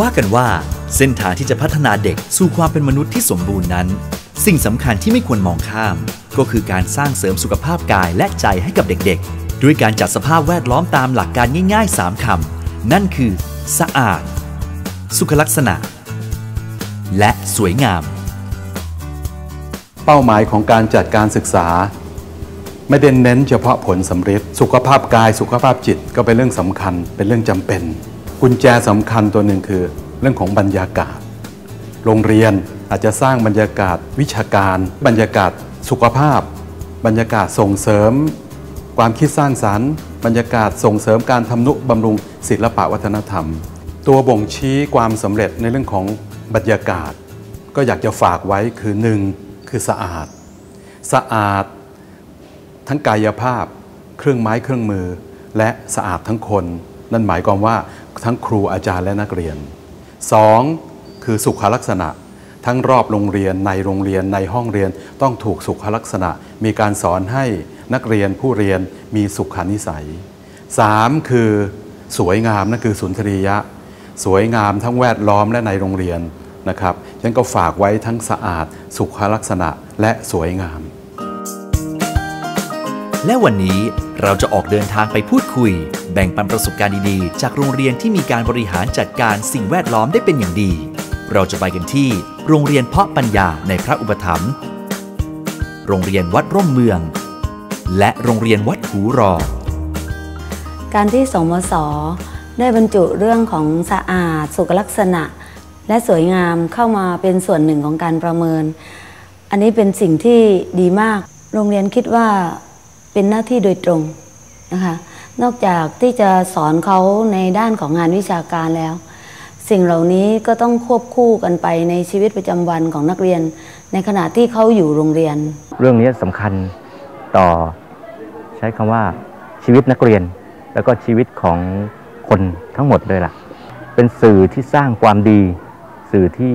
ว่ากันว่าเส้นทางที่จะพัฒนาเด็กสู่ความเป็นมนุษย์ที่สมบูรณ์นั้น สิ่งสำคัญที่ไม่ควรมองข้าม ก็คือการสร้างเสริมสุขภาพกายและใจให้กับเด็กๆ ด้วยการจัดสภาพแวดล้อมตามหลักการง่ายๆ 3คำนั่นคือ สะอาด สุขลักษณะ และสวยงาม เป้าหมายของการจัดการศึกษา ไม่ได้เน้นเฉพาะผลสำเร็จ สุขภาพกายสุขภาพจิตก็เป็นเรื่องสำคัญเป็นเรื่องจำเป็น กุญแจสำคัญตัวหนึ่งคือ เรื่องของบรรยากาศ โรงเรียนอาจจะสร้างบรรยากาศวิชาการ บรรยากาศสุขภาพ บรรยากาศส่งเสริม ความคิดสร้างสรรค์ บรรยากาศส่งเสริมการทำนุบำรุงศิลปะวัฒนธรรม ตัวบ่งชี้ความสำเร็จในเรื่องของบรรยากาศ ก็อยากจะฝากไว้คือหนึ่งคือสะอาด สะอาด ทั้งกายภาพ เครื่องไม้เครื่องมือ และสะอาดทั้งคน นั่นหมายความว่าทั้งครูอาจารย์และนักเรียน 2. คือสุขลักษณะ ทั้งรอบโรงเรียนในโรงเรียนในห้องเรียนต้องถูกสุขลักษณะ มีการสอนให้นักเรียนผู้เรียนมีสุขานิสัย 3. คือสวยงามนั่นคือสุนทรียะ สวยงามทั้งแวดล้อมและในโรงเรียนนะครับฉันก็ฝากไว้ทั้งสะอาด สุขลักษณะและสวยงาม และวันนี้ เราจะออกเดินทางไปพูดคุย แบ่งปันประสบการณ์ดีๆ จากโรงเรียนที่มีการบริหารจัดการสิ่งแวดล้อมได้เป็นอย่างดี เราจะไปกันที่ โรงเรียนเพาะปัญญาในพระอุปถัมภ์ โรงเรียนวัดร่มเมือง และโรงเรียนวัดหูรอ การที่สมสได้บรรจุเรื่องของสะอาด สุขลักษณะ และสวยงามเข้ามาเป็นส่วนหนึ่งของการประเมิน อันนี้เป็นสิ่งที่ดีมาก โรงเรียนคิดว่า เป็นหน้าที่โดยตรงนะคะนอกจากที่จะสอนเขาในด้านของงานวิชาการแล้ว สิ่งเหล่านี้ก็ต้องควบคู่กันไปในชีวิตประจำวันของนักเรียน ในขณะที่เขาอยู่โรงเรียน เรื่องนี้สำคัญต่อใช้คำว่าชีวิตนักเรียน แล้วก็ชีวิตของคนทั้งหมดเลยล่ะ เป็นสื่อที่สร้างความดี สื่อที่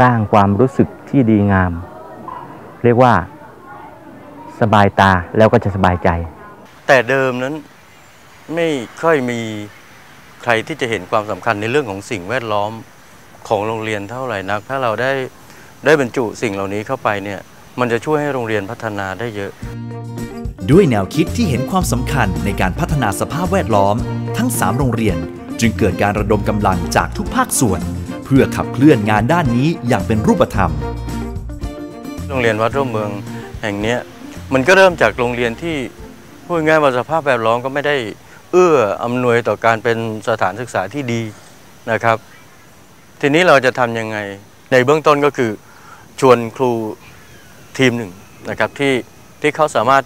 สร้างความรู้สึกที่ดีงาม เรียกว่า สบายตาแล้วก็จะสบายใจ แต่เดิมนั้นไม่ค่อยมีใครที่จะเห็นความสำคัญในเรื่องของสิ่งแวดล้อมของโรงเรียนเท่าไหร่นัก ถ้าเราได้ได้บรรจุสิ่งเหล่านี้เข้าไปเนี่ยมันจะช่วยให้โรงเรียนพัฒนาได้เยอะ ด้วยแนวคิดที่เห็นความสำคัญในการพัฒนาสภาพแวดล้อม ทั้ง 3 โรงเรียน จึงเกิดการระดมกำลังจากทุกภาคส่วน เพื่อขับเคลื่อนงานด้านนี้อย่างเป็นรูปธรรม โรงเรียนวัดร่มเมืองแห่งเนี้ย มันก็เริ่มจากโรงเรียนที่พูดง่ายว่าสภาพแวดล้อมก็ไม่ได้เอื้ออำนวยต่อการเป็นสถานศึกษาที่ดีนะครับ ทีนี้เราจะทำยังไงในเบื้องต้นก็คือชวนครูทีมหนึ่งนะครับที่ที่เขาสามารถ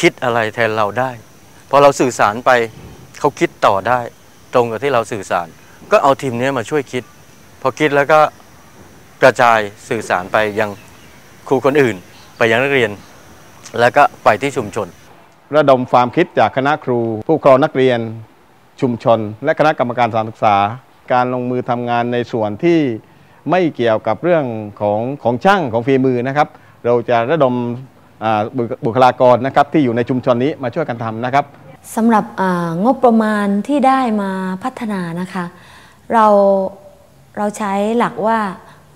คิดอะไรแทนเราได้พอเราสื่อสารไปเขาคิดต่อได้ ตรงกับที่เราสื่อสาร ก็เอาทีมนี้มาช่วยคิด พอคิดแล้วก็กระจายสื่อสารไปยังครูคนอื่น ไปยังนักเรียน แล้วก็ไปที่ชุมชน ระดมความคิดจากคณะครู ผู้ปกครองนักเรียน ชุมชน และคณะกรรมการสถานศึกษา การลงมือทำงานในส่วนที่ไม่เกี่ยวกับเรื่องของของช่างของฝีมือนะครับ เราจะระดมอ่าบุคบุคลากรนะครับที่อยู่ในชุมชนนี้มาช่วยกันทำนะครับสำหรับอ่างบประมาณที่ได้มาพัฒนานะคะ เราเราใช้หลักว่า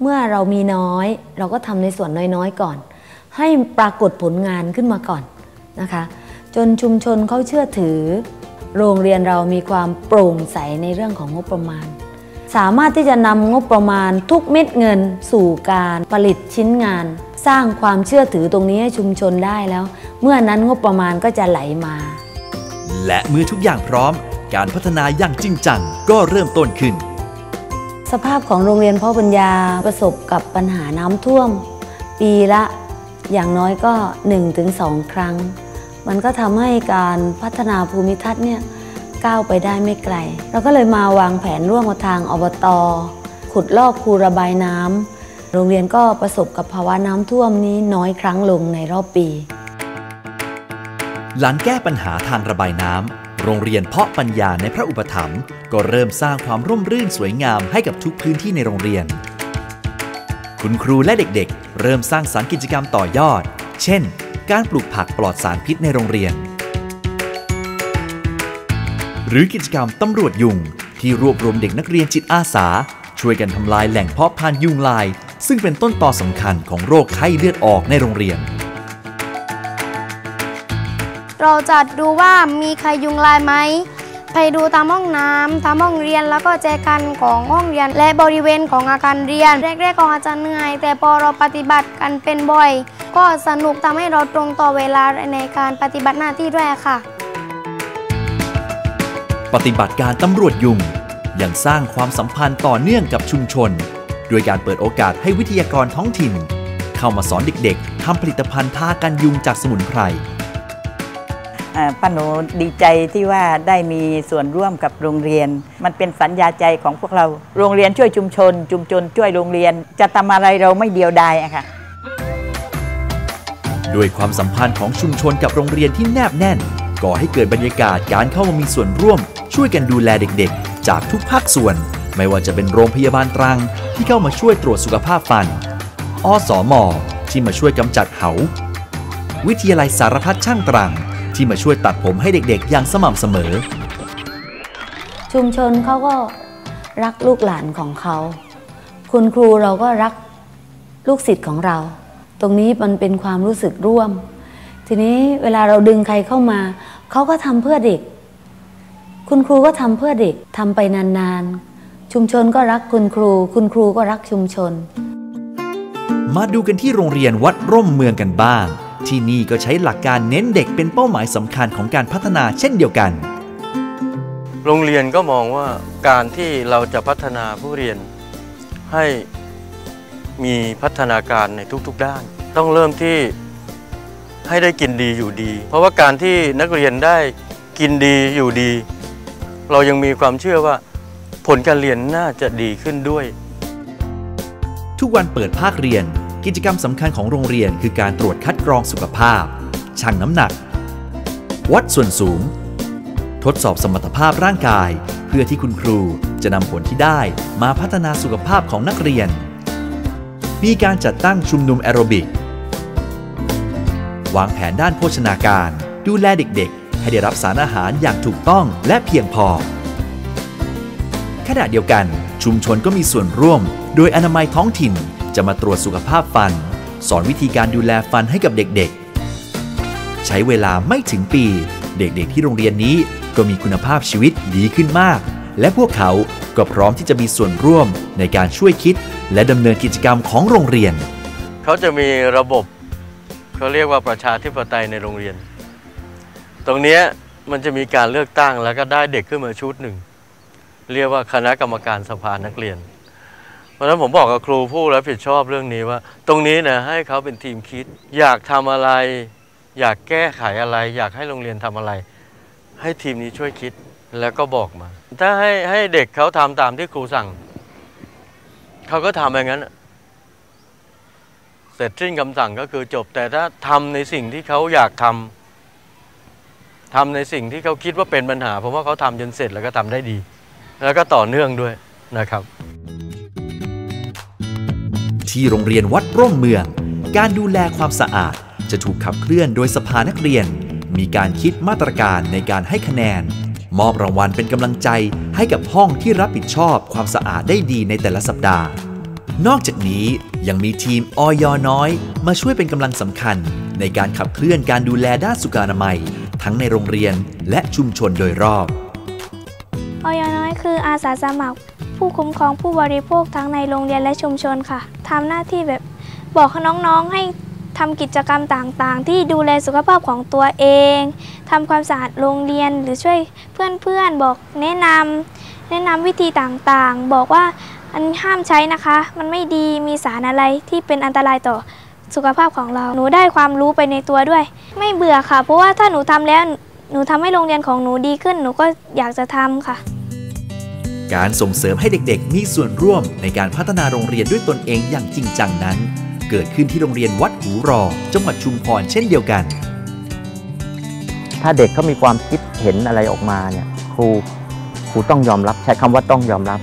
เมื่อเรามีน้อย เราก็ทำในส่วนน้อยๆก่อน ให้ปรากฏผลงานขึ้นมาก่อนนะคะ จนชุมชนเขาเชื่อถือ โรงเรียนเรามีความโปร่งใสในเรื่องของงบประมาณ สามารถที่จะนำงบประมาณทุกเม็ดเงิน สู่การผลิตชิ้นงาน สร้างความเชื่อถือตรงนี้ให้ชุมชนได้แล้ว เมื่อนั้นงบประมาณก็จะไหลมา และเมื่อทุกอย่างพร้อม การพัฒนาอย่างจริงจังก็เริ่มต้นขึ้น สภาพของโรงเรียนพ่อปัญญาประสบกับปัญหาน้ำท่วม ปีละ อย่างน้อยก็ 1-2 ครั้ง มันก็ทำให้การพัฒนาภูมิทัศน์เนี่ยก้าวไปได้ไม่ไกล เราก็เลยมาวางแผนร่วมกับทางอบตขุดลอกคูระบายน้ำโรงเรียนก็ประสบกับภาวะน้ำท่วมนี้น้อยครั้งลงในรอบปี หลังแก้ปัญหาทางระบายน้ำโรงเรียนเพาะปัญญาในพระอุปถัมภ์ก็เริ่มสร้างความร่มรื่นสวยงามให้กับทุกพื้นที่ในโรงเรียน คุณครูและเด็กๆ เริ่มสร้างสารรค์กิจกรรมต่อยอด เช่น การปลูกผักปลอดสารพิษในโรงเรียน หรือกิจกรรมตำรวจยุง ที่รวบรวมเด็กนักเรียนจิตอาสา ช่วยกันทำลายแหล่งเพาะพันธุ์ยุงลาย ซึ่งเป็นต้นตอสำคัญของโรคไข้เลือดออกในโรงเรียน เราจะดูว่ามีใครยุงลายไหม ไปดูตามห้องน้ำตามห้องเรียนแล้วก็แจกันของห้องเรียน และบริเวณของอาคารเรียน แรกๆก็อาจจะเหนื่อย แต่พอเราปฏิบัติกันเป็นบ่อย ก็สนุกทำให้เราตรงต่อเวลาในการปฏิบัติหน้าที่ด้วยค่ะ ปฏิบัติการตำรวจยุงยังสร้างความสัมพันธ์ต่อเนื่องกับชุมชน โดยการเปิดโอกาสให้วิทยากรท้องถิ่น เข้ามาสอนเด็กๆทำผลิตภัณฑ์ทากันยุงจากสมุนไพร ป้าหนูดีใจที่ว่าได้มีส่วนร่วมกับโรงเรียน มันเป็นสัญญาใจของพวกเรา โรงเรียนช่วยชุมชน ชุมชนช่วยโรงเรียน จะทำอะไรเราไม่เดียวดายอะค่ะด้วยความสัมพันธ์ของชุมชนกับโรงเรียนที่แนบแน่น ก่อให้เกิดบรรยากาศการเข้ามามีส่วนร่วม ช่วยกันดูแลเด็กๆ จากทุกภาคส่วน ไม่ว่าจะเป็นโรงพยาบาลตรัง ที่เข้ามาช่วยตรวจสุขภาพฟัน อสอมอที่มาช่วยกำจัดเหา วิทยาลัยสารพัดช่างตรัง ที่มาช่วยตัดผมให้เด็กๆ อย่างสม่ำเสมอ ชุมชนเขาก็รักลูกหลานของเขา คุณครูเราก็รักลูกศิษย์ของเรา ตรงนี้มันเป็นความรู้สึกร่วม ทีนี้เวลาเราดึงใครเข้ามา เขาก็ทำเพื่อเด็ก คุณครูก็ทำเพื่อเด็กทำไปนานๆ ชุมชนก็รักคุณครู คุณครูก็รักชุมชน มาดูกันที่โรงเรียนวัดร่มเมืองกันบ้าง ที่นี่ก็ใช้หลักการเน้นเด็กเป็นเป้าหมายสำคัญของการพัฒนาเช่นเดียวกัน โรงเรียนก็มองว่าการที่เราจะพัฒนาผู้เรียนให้มีพัฒนาการในทุกๆด้าน ต้องเริ่มที่ให้ได้กินดีอยู่ดี เพราะว่าการที่นักเรียนได้กินดีอยู่ดี เรายังมีความเชื่อว่าผลการเรียนน่าจะดีขึ้นด้วย ทุกวันเปิดภาคเรียน กิจกรรมสำคัญของโรงเรียนคือการตรวจคัดก รองสุขภาพ ชั่งน้ำหนัก วัดส่วนสูง ทดสอบสมรรถภาพร่างกาย เพื่อที่คุณครูจะนำผลที่ได้มาพัฒนาสุขภาพของนักเรียน มีการจัดตั้งชุมนุมแอโรบิก วางแผนด้านโภชนาการ ดูแลเด็กๆ ให้ได้รับสารอาหารอย่างถูกต้องและเพียงพอ ขณะเดียวกันชุมชนก็มีส่วนร่วม โดยอนามัยท้องถิ่นจะมาตรวจสุขภาพฟัน สอนวิธีการดูแลฟันให้กับเด็กๆ ใช้เวลาไม่ถึงปี เด็กๆที่โรงเรียนนี้ก็มีคุณภาพชีวิตดีขึ้นมาก และพวกเขาก็พร้อมที่จะมีส่วนร่วมในการช่วยคิด และดำเนินกิจกรรมของโรงเรียน เขาจะมีระบบเขาเรียกว่าประชาธิปไตยในโรงเรียน ตรงนี้มันจะมีการเลือกตั้งแล้วก็ได้เด็กขึ้นมาชุดหนึ่ง เรียกว่าคณะกรรมการสภานักเรียน เพราะฉะนั้นผมบอกกับครูผู้รับผิดชอบเรื่องนี้ว่า ตรงนี้นะให้เขาเป็นทีมคิด อยากทำอะไร อยากแก้ไขอะไร อยากให้โรงเรียนทำอะไร ให้ทีมนี้ช่วยคิดแล้วก็บอกมา ถ้าให้ให้เด็กเขาทำตามที่ครูสั่ง เขาก็ทำอย่างนั้นเสร็จสิ้นคำสั่งก็คือจบ แต่ถ้าทำในสิ่งที่เขาอยากทำทำในสิ่งที่เขาคิดว่าเป็นปัญหาผมว่าเขาทำจนเสร็จแล้วก็ทำได้ดี แล้วก็ต่อเนื่องด้วยนะครับ ที่โรงเรียนวัดร่มเมือง การดูแลความสะอาดจะถูกขับเคลื่อนโดยสภานักเรียน มีการคิดมาตรการในการให้คะแนน มอบรางวัลเป็นกำลังใจให้กับห้องที่รับผิดชอบความสะอาดได้ดีในแต่ละสัปดาห์ นอกจากนี้ยังมีทีมออยน้อย มาช่วยเป็นกำลังสำคัญ ในการขับเคลื่อนการดูแลด้านสุขอนามัย ทั้งในโรงเรียนและชุมชนโดยรอบออยน้อยคืออาสาสมัคร ผู้คุ้มครองผู้บริโภคทั้งในโรงเรียนและชุมชนค่ะทำหน้าที่แบบบอกน้องๆให้ทำกิจกรรมต่างๆ ที่ดูแลสุขภาพของตัวเองทำความสะอาดโรงเรียนหรือช่วยเพื่อนๆบอกแนะนำแนะนำวิธีต่างๆ บอกว่าอันห้ามใช้นะคะ มันไม่ดีมีสารอะไรที่เป็นอันตรายต่อสุขภาพของเรา หนูได้ความรู้ไปในตัวด้วย ไม่เบื่อค่ะ เพราะว่าถ้าหนูทำแล้ว หนูทำให้โรงเรียนของหนูดีขึ้น หนูก็อยากจะทำค่ะ การส่งเสริมให้เด็กๆ มีส่วนร่วมในการพัฒนาโรงเรียนด้วยตนเองอย่างจริงจังนั้น เกิดขึ้นที่โรงเรียนวัดหูรอ จังหวัดชุมพรเช่นเดียวกัน ถ้าเด็กเขามีความคิดเห็นอะไรออกมาเนี่ยครูครูต้องยอมรับ ใช้คำว่าต้องยอมรับ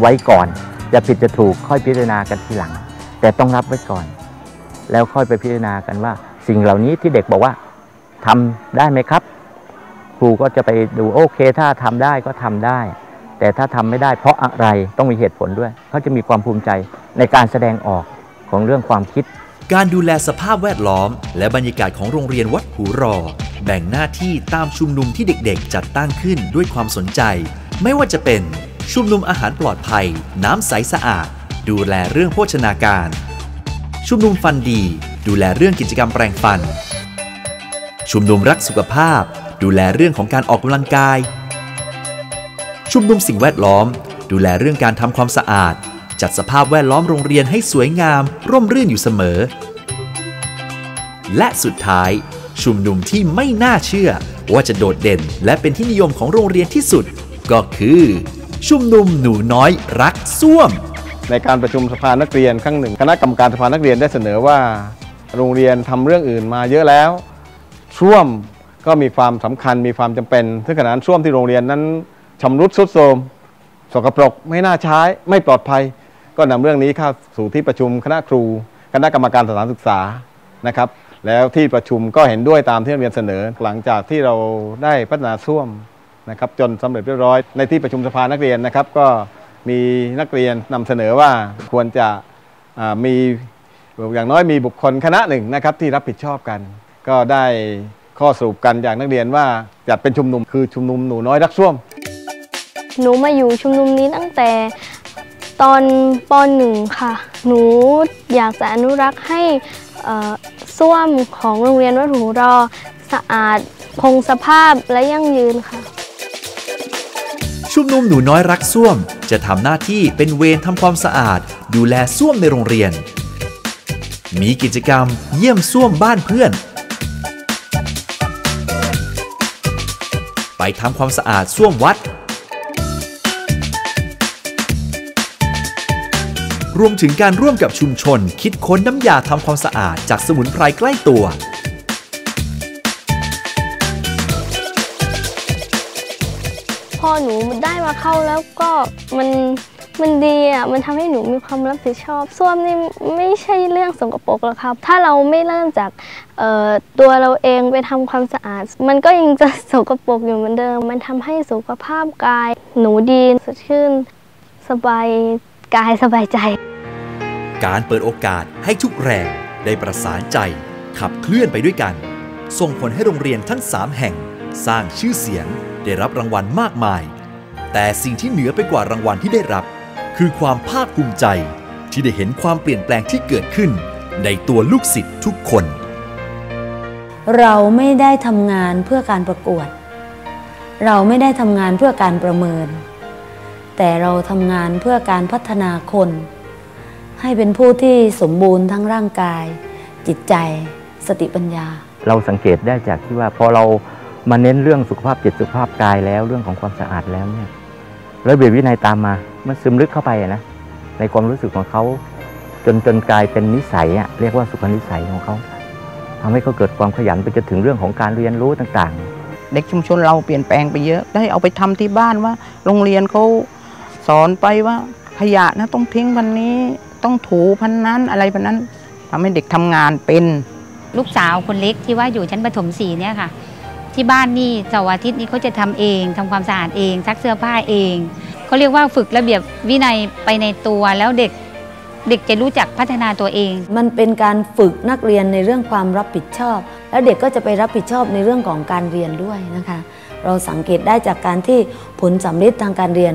ไว้ก่อน จะผิดจะถูกค่อยพิจารณากันทีหลัง แต่ต้องรับไว้ก่อน แล้วค่อยไปพิจารณากันว่า สิ่งเหล่านี้ที่เด็กบอกว่าทำได้ไหมครับ ครูก็จะไปดูโอเค ถ้าทำได้ก็ทำได้ แต่ถ้าทำไม่ได้เพราะอะไรต้องมีเหตุผลด้วย เขาจะมีความภูมิใจในการแสดงออกของเรื่องความคิด การดูแลสภาพแวดล้อม และบรรยากาศของโรงเรียนวัดหูรอ แบ่งหน้าที่ตามชุมนุมที่เด็กๆ จัดตั้งขึ้นด้วยความสนใจ ไม่ว่าจะเป็นชุมนุมอาหารปลอดภัย น้ำใสสะอาด ดูแลเรื่องโภชนาการ ชุมนุมฟันดี ดูแลเรื่องกิจกรรมแปลงฟัน ชุมนุมรักสุขภาพ ดูแลเรื่องของการออกกำลังกาย ชุมนุมสิ่งแวดล้อม ดูแลเรื่องการทำความสะอาด จัดสภาพแวดล้อมโรงเรียนให้สวยงาม ร่มรื่นอยู่เสมอ และสุดท้าย ชุมนุมที่ไม่น่าเชื่อ ว่าจะโดดเด่นและเป็นที่นิยมของโรงเรียนที่สุด ก็คือ ชุมนุมหนูน้อยรักส้วม ในการประชุมสภานักเรียนครั้งหนึ่ง คณะกรรมการสภานักเรียนได้เสนอว่า โรงเรียนทำเรื่องอื่นมาเยอะแล้วส้วมก็มีความสำคัญมีความจำเป็นซึ่งขณะนั้นส้วมที่โรงเรียนนั้น ชำรุดทรุดโทรมสกปรกไม่น่าใช้ไม่ปลอดภัย ก็นำเรื่องนี้เข้าสู่ที่ประชุมคณะครู คณะกรรมการสถานศึกษานะครับ แล้วที่ประชุมก็เห็นด้วยตามที่นักเรียนเสนอ หลังจากที่เราได้พัฒนาส้วมนะครับจนสำเร็จเรียบร้อย ในที่ประชุมสภานักเรียนนะครับ ก็มีนักเรียนนำเสนอว่าควรจะมีอย่างน้อยมีบุคคลคณะหนึ่งนะครับที่รับผิดชอบกัน ก็ได้ข้อสรุปกันจากนักเรียนว่าจัดเป็นชุมนุมคือชุมนุมหนูน้อยรักส้วม หนูมาอยู่ชุมนุมนี้ตั้งแต่ตอนปหนึ่งค่ะ หนูอยากจะอนุรักษ์ให้เอ่อส้วมของโรงเรียนวัดหูรอ สะอาดคงสภาพและยั่งยืนค่ะ ชุมนุมหนูน้อยรักส้วม จะทำหน้าที่เป็นเวรทำความสะอาด ดูแลส้วมในโรงเรียน มีกิจกรรมเยี่ยมส้วมบ้านเพื่อน ไปทำความสะอาดส้วมวัด รวมถึงการร่วมกับชุมชน คิดค้นน้ำยาทำความสะอาดจากสมุนไพรใกล้ตัว พอหนูได้มาเข้าแล้วก็มันมันดีอะ มันทำให้หนูมีความรับผิดชอบ ส้วมนี่ไม่ใช่เรื่องสกปรกหรอกครับ ถ้าเราไม่เริ่มจากตัวเราเองไปทำความสะอาด มันก็ยังจะสกปรกอยู่เหมือนเดิม มันทำให้สุขภาพกาย หนูดีสดชื่นสบาย กายสบายใจ การเปิดโอกาสให้ทุกแรงได้ประสานใจ ขับเคลื่อนไปด้วยกัน ส่งผลให้โรงเรียนทั้ง 3 แห่ง สร้างชื่อเสียงได้รับรางวัลมากมาย แต่สิ่งที่เหนือไปกว่ารางวัลที่ได้รับ คือความภาคภูมิใจ ที่ได้เห็นความเปลี่ยนแปลงที่เกิดขึ้น ในตัวลูกศิษย์ทุกคน เราไม่ได้ทำงานเพื่อการประกวด เราไม่ได้ทำงานเพื่อการประเมิน แต่เราทำงานเพื่อการพัฒนาคน ให้เป็นผู้ที่สมบูรณ์ทั้งร่างกาย จิตใจ สติปัญญา เราสังเกตได้จากที่ว่าพอเรามาเน้นเรื่องสุขภาพจิตสุขภาพกายแล้วเรื่องของความสะอาดแล้วเนี่ยระเบียบวินัยตามมา มันซึมลึกเข้าไปอะนะในความรู้สึกของเขาจนจนกลายเป็นนิสัยอะเรียกว่าสุขนิสัยของเขาทำให้เขาเกิดความขยันไปจนถึงเรื่องของการเรียนรู้ต่างๆ เด็กชุมชนเราเปลี่ยนแปลงไปเยอะ ได้เอาไปทำที่บ้านว่า โรงเรียนเขา สอนไปว่าขยะนะต้องทิ้งพันนี้ต้องถูพันนั้นอะไรพันนั้นทำให้เด็กทำงานเป็น ลูกสาวคนเล็กที่ว่าอยู่ชั้นประถมสี่เนี่ยค่ะ ที่บ้านนี่เสาร์อาทิตย์นี้เขาจะทำเองทำความสะอาดเองซักเสื้อผ้าเองเขาเรียกว่าฝึกระเบียบวินัยไปในตัวแล้วเด็กเด็กจะรู้จักพัฒนาตัวเอง มันเป็นการฝึกนักเรียนในเรื่องความรับผิดชอบ แล้วเด็กก็จะไปรับผิดชอบในเรื่องของการเรียนด้วยนะคะ เราสังเกตได้จากการที่ผลสำเร็จทางการเรียน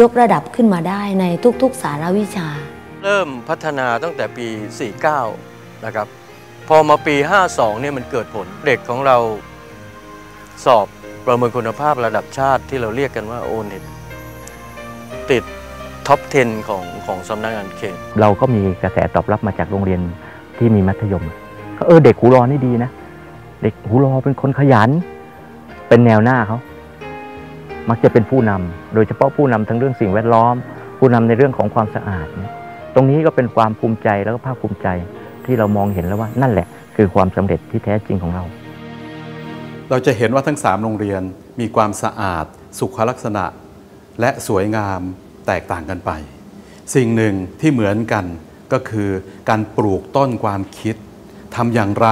ยกระดับขึ้นมาได้ในทุกๆ สารวิชา เริ่มพัฒนาตั้งแต่ปี 49 นะครับ พอมาปี 52 เนี่ยมันเกิดผลเด็กของเราสอบประเมินคุณภาพระดับชาติที่เราเรียกกันว่าโอเน็ตติดท็อป 10 ของของสำนักงานเขต เราก็มีกระแสตอบรับมาจากโรงเรียนที่มีมัธยมก็เออเด็กหูรอนี่ดีนะ เด็กหูรอเป็นคนขยัน เป็นแนวหน้าเขา มักจะเป็นผู้นำโดยเฉพาะผู้นำทั้งเรื่องสิ่งแวดล้อม ผู้นำในเรื่องของความสะอาด ตรงนี้ก็เป็นความภูมิใจแล้วก็ภาคภูมิใจที่เรามองเห็นแล้วว่านั่นแหละ คือความสำเร็จที่แท้จริงของเรา เราจะเห็นว่าทั้ง 3 โรงเรียนมีความสะอาด สุขลักษณะ และสวยงามแตกต่างกันไป สิ่งหนึ่งที่เหมือนกันก็คือการปลูกต้นความคิดทำอย่างไร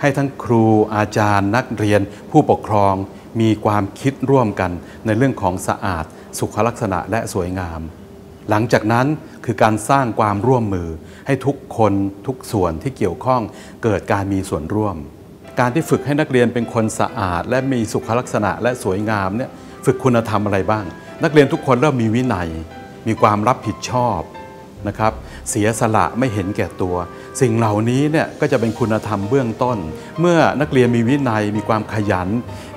ให้ทั้งครูอาจารย์นักเรียน ผู้ปกครอง มีความคิดร่วมกันในเรื่องของสะอาด สุขลักษณะและสวยงาม หลังจากนั้นคือการสร้างความร่วมมือ ให้ทุกคนทุกส่วนที่เกี่ยวข้องเกิดการมีส่วนร่วม การที่ฝึกให้นักเรียนเป็นคนสะอาด และมีสุขลักษณะและสวยงามเนี่ยฝึกคุณธรรมอะไรบ้าง นักเรียนทุกคนเริ่มมีวินัย มีความรับผิดชอบ นะครับเสียสละไม่เห็นแก่ตัว สิ่งเหล่านี้เนี่ยก็จะเป็นคุณธรรมเบื้องต้น เมื่อนักเรียนมีวินัยมีความขยัน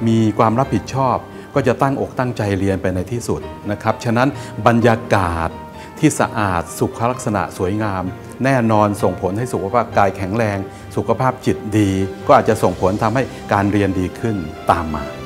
มีความรับผิดชอบ ก็จะตั้งอกตั้งใจเรียนไปในที่สุดนะครับฉะนั้นบรรยากาศที่สะอาดสุขลักษณะสวยงาม แน่นอนส่งผลให้สุขภาพกายแข็งแรง สุขภาพจิตดี ก็อาจจะส่งผลทำให้การเรียนดีขึ้นตามมา